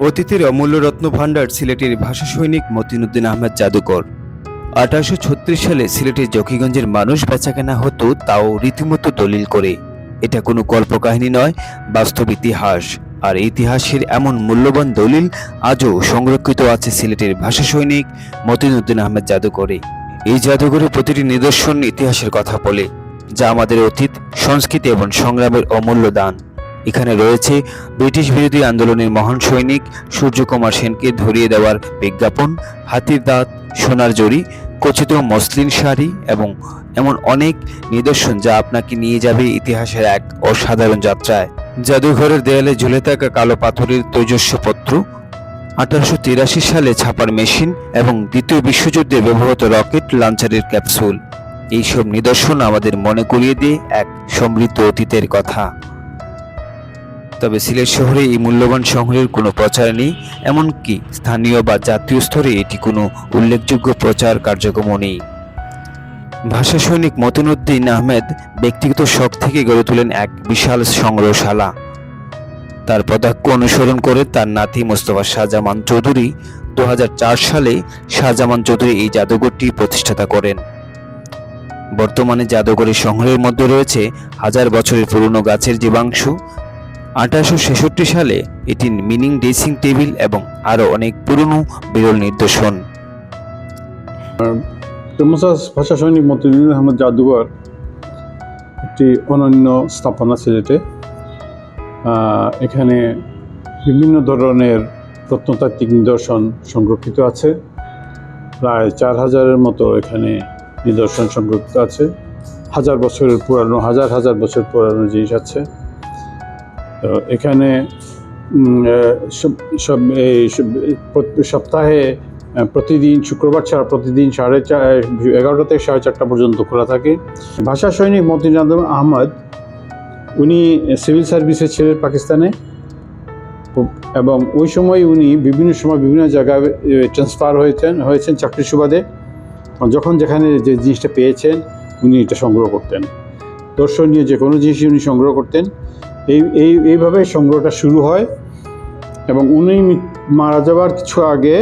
অতীতের অমূল্য রত্ন ভাণ্ডার সিলেটের ভাষা সৈনিক মতিনুদ্দিন আহমেদ জাদুকর। আঠারোশো ছত্রিশ সালে সিলেটের জকিগঞ্জের মানুষ বেচাকেনা হতো, তাও রীতিমতো দলিল করে। এটা কোনো কল্পকাহিনী নয়, বাস্তব ইতিহাস। আর ইতিহাসের এমন মূল্যবান দলিল আজও সংরক্ষিত আছে সিলেটের ভাষা সৈনিক মতিনুদ্দিন আহমেদ জাদুকরে। এই জাদুঘরে প্রতিটি নিদর্শন ইতিহাসের কথা বলে, যা আমাদের অতীত, সংস্কৃতি এবং সংগ্রামের অমূল্য দান। এখানে রয়েছে ব্রিটিশ বিরোধী আন্দোলনের মহান সৈনিক সূর্যকুমার সেনকে ধরিয়ে দেওয়ার বিজ্ঞাপন, হাতির দাঁত, সোনার জড়ি কচিত মসলিন শাড়ি এবং এমন অনেক নিদর্শন যা আপনাকে নিয়ে যাবে ইতিহাসের এক অসাধারণ যাত্রায়। জাদুঘরের দেয়ালে ঝুলে থাকা কালো পাথরের তৈজস্ব পত্র আঠারোশো তিরাশি সালে ছাপার মেশিন এবং দ্বিতীয় বিশ্বযুদ্ধে ব্যবহৃত রকেট লঞ্চারের ক্যাপসুল। এইসব নিদর্শন আমাদের মনে করিয়ে দিয়ে এক সমৃদ্ধ অতীতের কথা। তবে সিলেট শহরে এই মূল্যবান সংগ্রহের কোনো প্রচার নেই, এমনকি স্থানীয় বা জাতীয় স্তরে এটি কোনো উল্লেখযোগ্য প্রচার কার্যক্রমও নেই। ভাষা সৈনিক মতিনুদ্দিন আহমেদ ব্যক্তিগত শখ থেকে গড়ে তোলেন এক বিশাল সংগ্রহশালা। তার পদাক্ষ অনুসরণ করে তার নাতি মোস্তফা শাহজামান চৌধুরী দু হাজার চার সালে শাহজামান চৌধুরী এই জাদুঘরটি প্রতিষ্ঠাতা করেন। বর্তমানে জাদুঘরের সংগ্রহের মধ্যে রয়েছে হাজার বছরের পুরনো গাছের জীবাংশ আঠারোশো ছেষট্টি সালে এটি মিনিং ড্রেসিং টেবিল এবং আরও অনেক পুরনো বিরল নিদর্শন। তেমসাস ভাষা সৈনিক মতিউদ্দিন আহমদ জাদুঘর, একটি অনন্য স্থাপনা সিলেটে এখানে বিভিন্ন ধরনের প্রত্নতাত্ত্বিক নিদর্শন সংরক্ষিত আছে। প্রায় চার হাজারের মতো এখানে নিদর্শন সংরক্ষিত আছে। হাজার বছরের পুরানো, হাজার হাজার বছর পুরানো জিনিস আছে। এখানে সব- সপ্তাহে প্রতিদিন, শুক্রবার ছাড়া প্রতিদিন সাড়ে চার এগারোটা থেকে সাড়ে চারটা পর্যন্ত খোলা থাকে। ভাষা সৈনিক মতিনাদ আহমদ, উনি সিভিল সার্ভিসে ছিলেন পাকিস্তানে, এবং ওই সময় উনি বিভিন্ন সময় বিভিন্ন জায়গায় ট্রান্সফার হয়েছেন হয়েছেন চাকরির সুবাদে। যখন যেখানে যে জিনিসটা পেয়েছেন, উনি এটা সংগ্রহ করতেন। দর্শনীয় যে কোনো জিনিসই উনি সংগ্রহ করতেন। এই এই, এইভাবে সংগ্রহটা শুরু হয়। এবং উনি মারা যাওয়ার কিছু আগে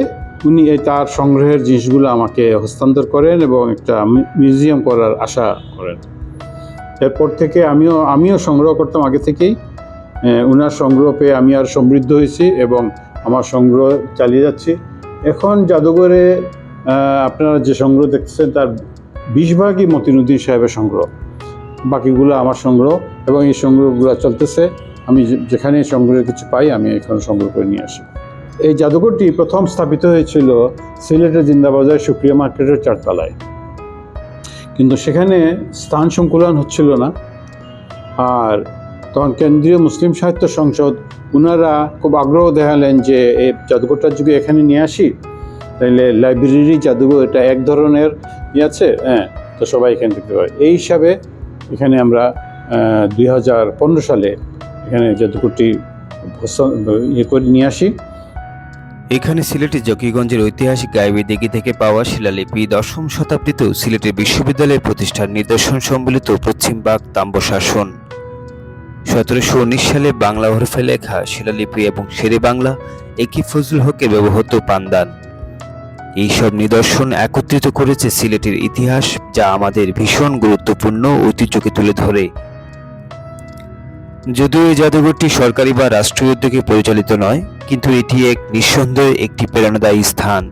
উনি এই তার সংগ্রহের জিনিসগুলো আমাকে হস্তান্তর করেন এবং একটা মিউজিয়াম করার আশা করেন। এরপর থেকে আমিও আমিও সংগ্রহ করতাম আগে থেকেই। উনার সংগ্রহ পেয়ে আমি আর সমৃদ্ধ হয়েছি এবং আমার সংগ্রহ চালিয়ে যাচ্ছি। এখন জাদুঘরে আপনারা যে সংগ্রহ দেখতেছেন তার বিশ ভাগই মতিনুদ্দিন সাহেবের সংগ্রহ। বাকিগুলো আমার সংগ্রহ। এবং এই সংগ্রহগুলো চলতেছে। আমি যেখানে সংগ্রহের কিছু পাই, আমি এখানে সংগ্রহ করে নিয়ে আসি। এই জাদুঘরটি প্রথম স্থাপিত হয়েছিল সিলেটের জিন্দাবাজার সুক্রিয়া মার্কেটের চারতলায়। কিন্তু সেখানে স্থান সংকুলন হচ্ছিল না। আর তখন কেন্দ্রীয় মুসলিম সাহিত্য সংসদ ওনারা খুব আগ্রহ দেখালেন যে, এই জাদুঘরটা যদি এখানে নিয়ে আসি, তাহলে লাইব্রেরি জাদুঘর এটা এক ধরনের ইয়ে আছে হ্যাঁ তো সবাই এখানে দেখতে পারে এই হিসাবে এখানে আমরা দুই হাজার পনেরো সালে এখানে জাদুঘরটি ইয়ে করে নিয়ে আসি। এখানে সিলেটের জকিগঞ্জের ঐতিহাসিক গাইবি দিঘি থেকে পাওয়া শিলালিপি দশম শতাব্দীতেও সিলেটের বিশ্ববিদ্যালয়ের প্রতিষ্ঠার নিদর্শন সম্বলিত পশ্চিমবাগ তাম্রশাসন। সতেরোশো উনিশ সালে বাংলা হরফে লেখা শিলালিপি এবং শেরে বাংলা একই ফজল হকে ব্যবহৃত পান্দান এইসব নিদর্শন একত্রিত করেছে সিলেটের ইতিহাস যা আমাদের ভীষণ গুরুত্বপূর্ণ ঐতিহ্যকে তুলে ধরে। যদিও এই জাদুঘরটি সরকারি বা রাষ্ট্রীয় উদ্যোগে পরিচালিত নয়, কিন্তু এটি এক নিঃসন্দেহে একটি প্রেরণাদায়ী স্থান।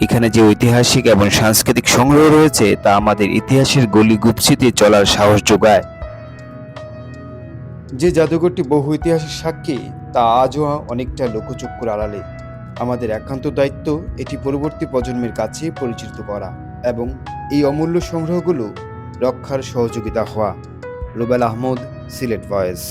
এখানে যে ঐতিহাসিক এবং সাংস্কৃতিক সংগ্রহ রয়েছে, তা আমাদের ইতিহাসের গলি গুপসিতে চলার সাহস যোগায়। যে জাদুঘরটি বহু ইতিহাসের সাক্ষী, তা আজও অনেকটা লোকচক্ষুর আড়ালে। আমাদের একান্ত দায়িত্ব এটি পরবর্তী প্রজন্মের কাছে পরিচিত করা এবং এই অমূল্য সংগ্রহগুলো রক্ষার সহযোগিতা হওয়া। রুবেল আহমদ সিলেট ভয়েস